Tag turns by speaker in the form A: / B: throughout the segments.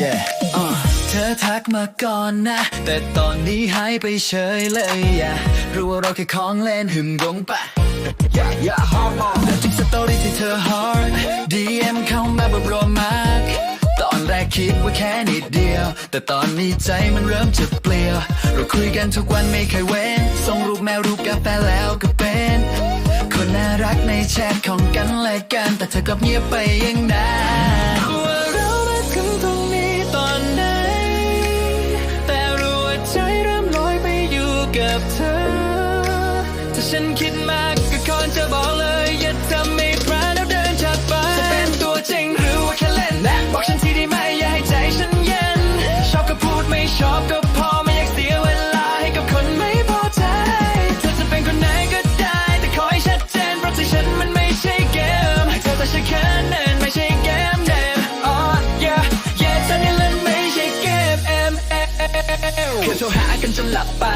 A: yeah เธอทักมาก่อนนะ แต่ตอนนี้หายไปเฉยเลยอย่ารู้ว่าเราแค่ของเล่นหึมกงปะ yeah yeah hard on แล้วจิกสตอรี่ที่เธอ hard DM เข้ามาแบบโรมากตอนแรกคิดว่าแค่นิดเดียว แต่ตอนนี้ใจมันเริ่มจะเปลี่ยว เราคุยกันทุกวันไม่เคยเว้น ส่งรูปแมวรูปกาแฟแล้วก็เป็น คนน่ารักในแชทของกันและกัน แต่เธอกลับเงียบไปยังนานว่าเรามาถึงตรง กับเธอ ถ้าฉันคิดมากก็ควรจะบอกเลย อย่าทำให้พลาดแล้วเดินจากไปจะเป็นตัวจริงหรือว่าแค่เล่นนะบอกฉันทีได้ไหมอย่าให้ใจฉันเย็น ชอบก็พูดไม่ชอบก็พอไม่อยากเสียเวลาให้กับคนไม่พอใจ เธอจะเป็นคนไหนก็ได้ แต่ขอให้ชัดเจนเพราะที่ฉันมันไม่ใช่เกมให้เธอแต่ฉันแค่นั้นไม่ใช่เกมเดมอ๋อ yeah yeah เธอนี่เล่นไม่ใช่เกม M M คือโทรหากันจนหลับไป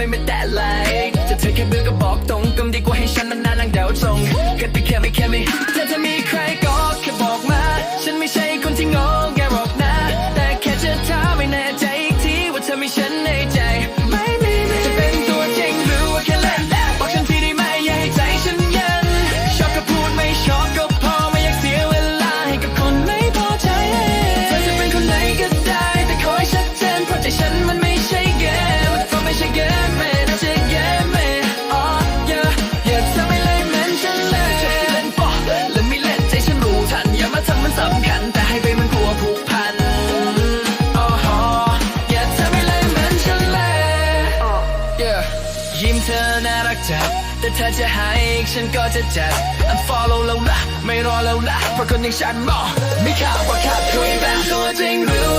A: ไม่ไม่แต่ไลค์จะเธอแค่เบื่อก็บอกตรงก็ดีกว่าให้ฉันมันนานนั่งเดาทรงก็ติแค่ไม่แค่ไม่ถ้าเธอมีใครก็แค่บอกมา ฉันไม่ใช่คนที่งงแกหรอกนะ แต่แค่จะถามไม่แน่ใจอีกทีว่าเธอมีฉันในใจไม่ เธอน่ารักจัดแต่เธอจะให้อีกฉันก็จะจัด unfollow แล้วละไม่รอแล้วละเพราะคนอย่างฉันบอกไม่ข่าวว่าขาดคุยแบบตัวจริงหรือ